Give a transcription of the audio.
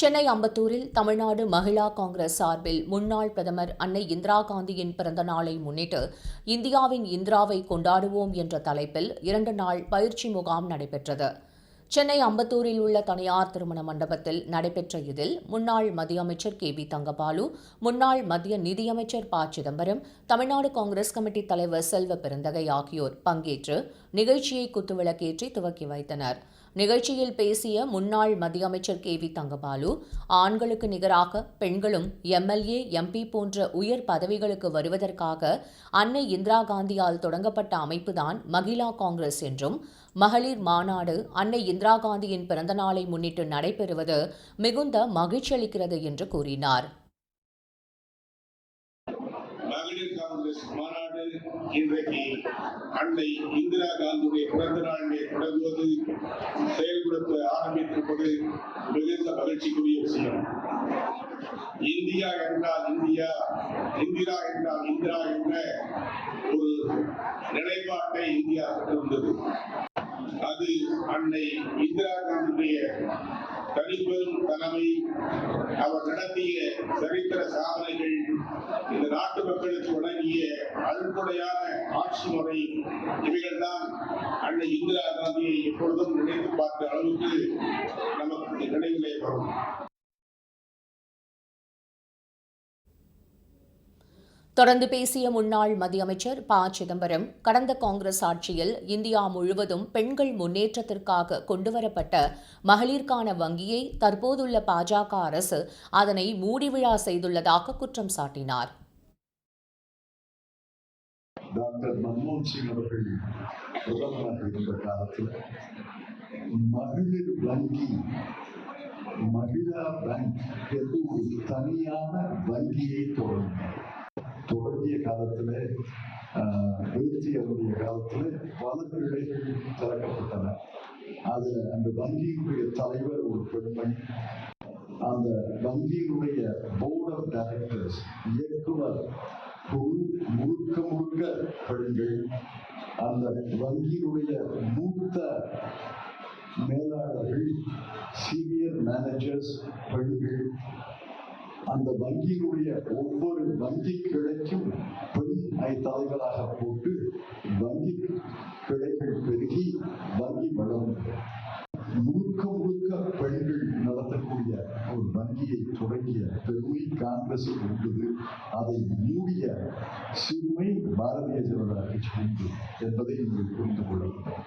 சென்னை அம்பத்தூரில் தமிழ்நாடு மகிழா காங்கிரஸ் சார்பில் முன்னாள் பிரதமர் அன்னை இந்திரா காந்தியின் பிறந்த நாளை முன்னிட்டு இந்தியாவின் இந்திராவை கொண்டாடுவோம் என்ற தலைப்பில் இரண்டு நாள் பயிற்சி முகாம் நடைபெற்றது. சென்னை அம்பத்தூரில் உள்ள தனியார் திருமண மண்டபத்தில் நடைபெற்ற இதில் முன்னாள் மத்திய அமைச்சர் கே வி தங்கபாலு முன்னாள் மத்திய நிதியமைச்சர் ப. சிதம்பரம் தமிழ்நாடு காங்கிரஸ் கமிட்டி தலைவர் செல்வ பெருந்தகை ஆகியோர் பங்கேற்று நிகழ்ச்சியை குத்துவிளக்கேற்றி துவக்கி வைத்தனர். நிகழ்ச்சியில் பேசிய முன்னாள் மத்திய அமைச்சர் கே வி தங்கபாலு ஆண்களுக்கு நிகராக பெண்களும் எம்எல்ஏ எம்பி போன்ற உயர் பதவிகளுக்கு வருவதற்காக அன்னை இந்திரா காந்தியால் தொடங்கப்பட்ட அமைப்புதான் மகிழா காங்கிரஸ் என்றும் மகளிர் மாநாடு அன்னை இந்திரா காந்தியின் பிறந்த நாளை முன்னிட்டு நடைபெறுவது மிகுந்த மகிழ்ச்சியளிக்கிறது என்று கூறினார். மகளிர் காங்கிரஸ் மாநாடு இன்றைக்கு அன்னை இந்திரா காந்தியுடைய பிறந்த நாளிலே தொடங்குவது செயல்படுத்த ஆரம்பித்திருப்பது மிகுந்த மகிழ்ச்சிக்குரிய விஷயம். இந்தியா என்றால் இந்தியா இந்திரா என்றால் இந்திரா என்ற ஒரு நிலைப்பாட்டை இந்தியா பெற்றிருந்தது அது அன்னை இந்திரா காந்தியுடைய தனிப்பெரும் தலைமை. அவர் நடத்திய சரித்திர சாதனைகள் இந்த நாட்டு மக்களுக்கு வழங்கிய அழுக்குடையான ஆட்சி முறை. இவைகள் தான் அன்னை இந்திரா காந்தியை எப்பொழுதும் நினைத்து பார்த்த அளவுக்கு நமக்கு நினைவிலே வரும். தொடர்ந்து பேசிய முன்னாள் மத்திய அமைச்சர் ப. சிதம்பரம் கடந்த காங்கிரஸ் ஆட்சியில் இந்தியா முழுவதும் பெண்கள் முன்னேற்றத்திற்காக கொண்டுவரப்பட்ட மகளிர்கான வங்கியை தற்போதுள்ள பாஜக அரசு அதனை மூடிவிழா செய்துள்ளதாக குற்றம் சாட்டினார். டாக்டர் மன்மோகன் சிங் அவர்கள் பிரதமராக இருந்த காலத்தில் மகளிர் வங்கி மகிழா பேங்க் என்று ஒரு தனியான வங்கியை தொடங்கினார். தொடங்கிய காலத்துல எழுச்சி அவருடைய காலத்தில் பல கிளைகள் திறக்கப்பட்டன. அதுல அந்த வங்கியினுடைய தலைவர் ஒரு பெண்மணி அந்த வங்கியினுடைய போர்ட் ஆஃப் டைரக்டர்ஸ் இயக்குனர் குழு முழுக்க முழுக்க பெண்கள் அந்த வங்கியினுடைய மூத்த மேலாளர்கள் சீனியர் மேனேஜர்ஸ் பெண்கள் அந்த வங்கியினுடைய ஒவ்வொரு வங்கி கிளைக்கும் பெண் ஐ தலைவராக போட்டு வங்கி கிளைகள் பெருகி வங்கி வளர்ந்தது முழுக்க முழுக்க பெண்கள் நடத்தக்கூடிய ஒரு வங்கியை தொடங்கிய பெருமை காங்கிரஸ் உண்டு அதை மூடிய சிறுமை பாரதிய ஜனதா கட்சி உண்டு என்பதை நீங்கள் புரிந்து கொள்ள வேண்டும்.